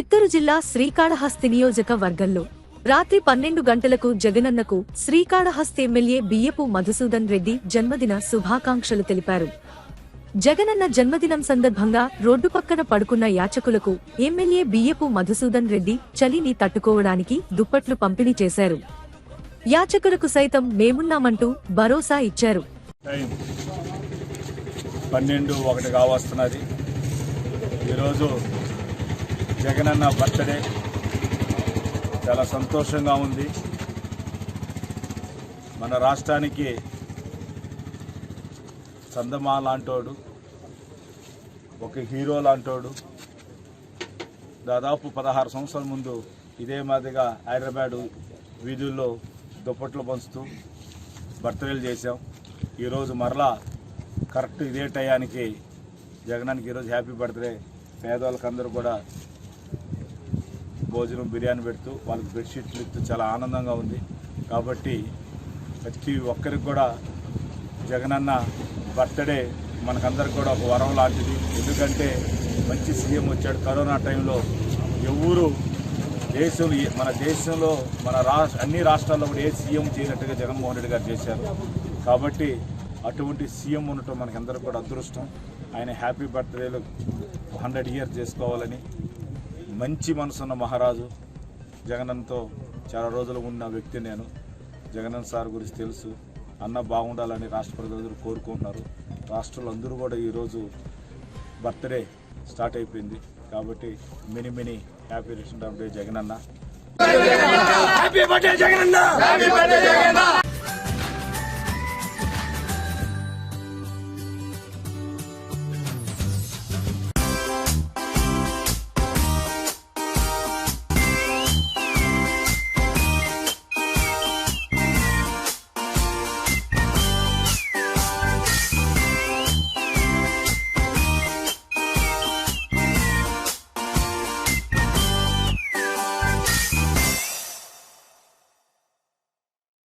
చిత్తూరు జిల్లా శ్రీకాళహస్తి నియోజకవర్గంలో రాత్రి పన్నెండు గంటలకు జగనన్నకు శ్రీకాళహస్తి ఎమ్మెల్యే బియ్యపు మధుసూదన్ రెడ్డి జన్మదిన శుభాకాంక్షలు తెలిపారు. జగనన్న జన్మదినం సందర్భంగా రోడ్డు పక్కన పడుకున్న యాచకులకు ఎమ్మెల్యే బియ్యపు మధుసూదన్ రెడ్డి చలిని తట్టుకోవడానికి దుప్పట్లు పంపిణీ చేశారు. యాచకులకు సైతం మేమున్నామంటూ భరోసా ఇచ్చారు. పన్నెండు ఒకటి కావస్తున్నది. ఈరోజు జగనన్న బర్త్డే. చాలా సంతోషంగా ఉంది. మన రాష్ట్రానికి చందమా లాంటోడు ఒక హీరో లాంటోడు. దాదాపు పదహారు సంవత్సరాల ముందు ఇదే మాదిరిగా హైదరాబాద్ వీధుల్లో దుప్పట్లు పంచుతూ బర్త్డేలు చేశాం. ఈరోజు మరలా కరెక్ట్ ఇదే టయానికి జగనానికి ఈరోజు హ్యాపీ బర్త్డే. పేదవాళ్ళకి అందరూ కూడా భోజనం బిర్యానీ పెడుతూ వాళ్ళకి బెడ్షీట్లు ఇస్తూ చాలా ఆనందంగా ఉంది. కాబట్టి ప్రతి ఒక్కరికి కూడా జగనన్న బర్త్డే మనకందరికి కూడా ఒక వరం లాంటిది. ఎందుకంటే మంచి సీఎం వచ్చాడు కరోనా టైంలో. ఎవరు దేశం మన దేశంలో మన రాష్ట్ర అన్ని రాష్ట్రాల్లో కూడా ఏ సీఎం చేయనట్టుగా జగన్మోహన్ రెడ్డి గారు చేశారు. కాబట్టి అటువంటి సీఎం ఉండటం మనకందరూ కూడా అదృష్టం. ఆయన హ్యాపీ బర్త్డేలో హండ్రెడ్ ఇయర్ చేసుకోవాలని మంచి మనసున్న మహారాజు జగనన్నతో చాలా రోజులు ఉన్న వ్యక్తి నేను. జగనన్న సార్ గురించి తెలుసు. అన్న బాగుండాలని రాష్ట్ర ప్రజలందరూ కోరుకుంటున్నారు. రాష్ట్రంలో అందరూ కూడా ఈరోజు బర్త్డే స్టార్ట్ అయిపోయింది. కాబట్టి mini mini happy return of day Jaganna! Happy birthday Jaganna!